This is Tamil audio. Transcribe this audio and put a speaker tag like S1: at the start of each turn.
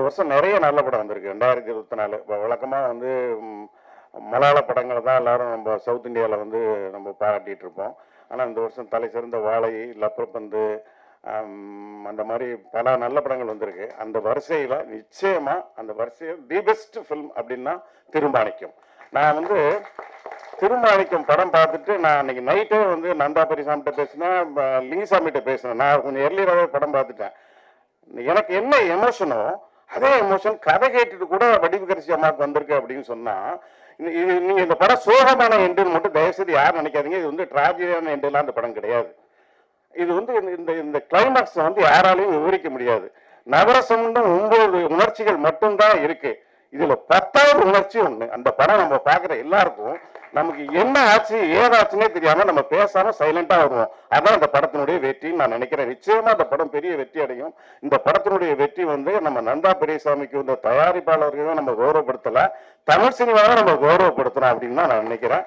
S1: இந்த வருஷம் நிறைய நல்ல படம் வந்திருக்கு. ரெண்டாயிரத்தி இருபத்தி நாலு இப்போ வழக்கமாக வந்து மலையாள படங்களை தான் எல்லாரும் நம்ம சவுத் இந்தியாவில் வந்து நம்ம பாராட்டிகிட்டு இருப்போம். ஆனால் இந்த வருஷம் தலை சிறந்த வாழை லப்பரப்பந்து அந்த மாதிரி பல நல்ல படங்கள் வந்திருக்கு. அந்த வரிசையில் நிச்சயமாக அந்த வரிசையில் தி பெஸ்ட் ஃபிலிம் அப்படின்னா திருமாணிக்கம். நான் வந்து திருமாணிக்கம் படம் பார்த்துட்டு நான் அன்றைக்கி நைட்டே வந்து நந்தா பெரியசாமிகிட்ட பேசினேன் லிங்கசாமிகிட்ட பேசினேன். நான் கொஞ்சம் எர்லியராகவே படம் பார்த்துட்டேன். எனக்கு என்ன எமோஷனோ அதே எமோஷன் கதை கேட்டுட்டு கூட வடிவுகரிசி அம்மாவுக்கு வந்திருக்கு அப்படின்னு சொன்னா இது நீங்க இந்த படம் சோகமான எண்டுன்னு மட்டும் தயவுசெய்து யாரும் நினைக்காதீங்க. இது வந்து டிராஜடியான எண்டுலாம் அந்த படம் கிடையாது. இது வந்து இந்த- இந்த இந்த வந்து யாராலையும் விவரிக்க முடியாது. நவரசம்னு ஒன்பது உணர்ச்சிகள் மட்டும்தான் இருக்கு. இதுல பத்தாவது உணர்ச்சி ஒண்ணு. அந்த படம் நம்ம பார்க்குற எல்லாருக்கும் நமக்கு என்ன ஆச்சு ஏதாச்சுன்னே தெரியாம நம்ம பேசாம சைலண்டா வருவோம். அதான் அந்த படத்தினுடைய வெற்றின்னு நான் நினைக்கிறேன். நிச்சயமா அந்த படம் பெரிய வெற்றி அடையும். இந்த படத்தினுடைய வெற்றி வந்து நம்ம நந்தா பெரியசாமிக்கு இந்த தயாரிப்பாளர்களையும் நம்ம கௌரவப்படுத்தல. தமிழ் சினிமாவை நம்ம கௌரவப்படுத்துறோம் அப்படின்னு தான் நான் நினைக்கிறேன்.